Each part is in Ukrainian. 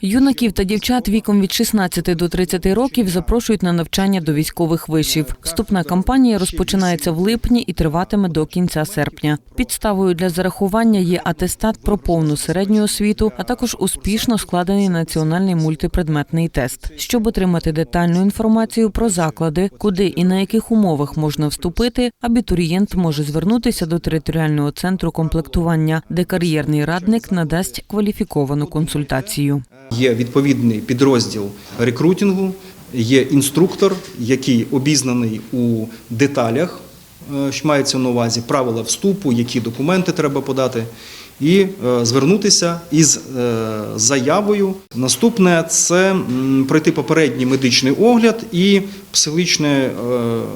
Юнаків та дівчат віком від 16 до 30 років запрошують на навчання до військових вишів. Вступна кампанія розпочинається в липні і триватиме до кінця серпня. Підставою для зарахування є атестат про повну середню освіту, а також успішно складений національний мультипредметний тест. Щоб отримати детальну інформацію про заклади, куди і на яких умовах можна вступити, абітурієнт може звернутися до територіального центру комплектування, де кар'єрний радник надасть кваліфіковану консультацію. Є відповідний підрозділ рекрутингу, є інструктор, який обізнаний у деталях, е, що мається на увазі правила вступу, які документи треба подати, і е, звернутися із е, заявою. Наступне це пройти попередній медичний огляд і психологічне е,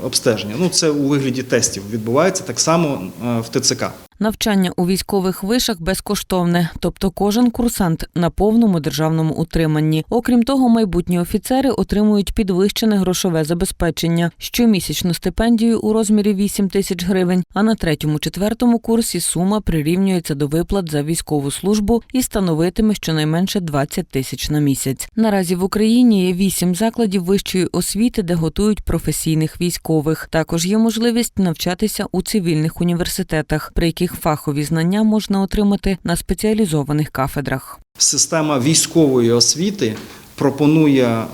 обстеження. Ну це у вигляді тестів відбувається так само в ТЦК. Навчання у військових вишах безкоштовне, тобто кожен курсант на повному державному утриманні. Окрім того, майбутні офіцери отримують підвищене грошове забезпечення, щомісячну стипендію у розмірі 8 тисяч гривень. А на третьому-четвертому курсі сума прирівнюється до виплат за військову службу і становитиме щонайменше 20 тисяч на місяць. Наразі в Україні є вісім закладів вищої освіти, де готують професійних військових. Також є можливість навчатися у цивільних університетах, при яких фахові знання можна отримати на спеціалізованих кафедрах. Система військової освіти пропонує е,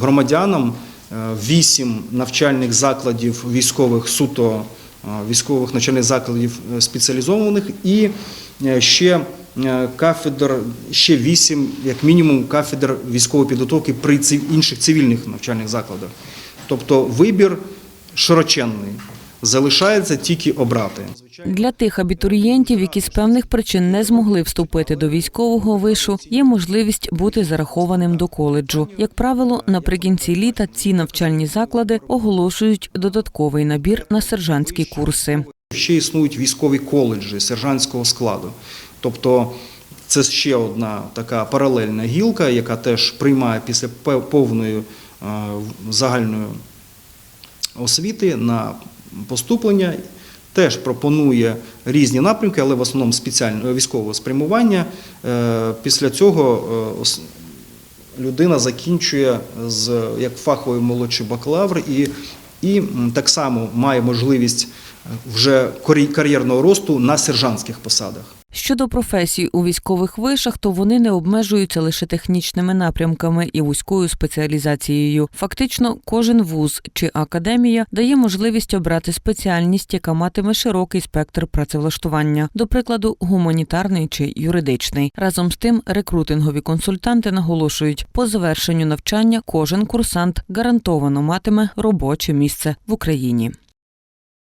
громадянам е, вісім навчальних закладів військових суто е, військових навчальних закладів спеціалізованих і ще кафедр, ще вісім, як мінімум, кафедр військової підготовки при інших цивільних навчальних закладах. Тобто вибір широченний. Залишається тільки обрати. Для тих абітурієнтів, які з певних причин не змогли вступити до військового вишу, є можливість бути зарахованим до коледжу. Як правило, наприкінці літа ці навчальні заклади оголошують додатковий набір на сержантські курси. Ще існують військові коледжі сержантського складу. Тобто це ще одна така паралельна гілка, яка теж приймає після повної е, загальної освіти на поступлення. Теж пропонує різні напрямки, але в основному спеціального військового спрямування. Е, Після цього е, людина закінчує з як фаховий молодший бакалавр і, і так само має можливість е, вже кар'єрного росту на сержантських посадах. Щодо професій у військових вишах, то вони не обмежуються лише технічними напрямками і вузькою спеціалізацією. Фактично, кожен вуз чи академія дає можливість обрати спеціальність, яка матиме широкий спектр працевлаштування, до прикладу, гуманітарний чи юридичний. Разом з тим, рекрутингові консультанти наголошують, по завершенню навчання кожен курсант гарантовано матиме робоче місце в Україні.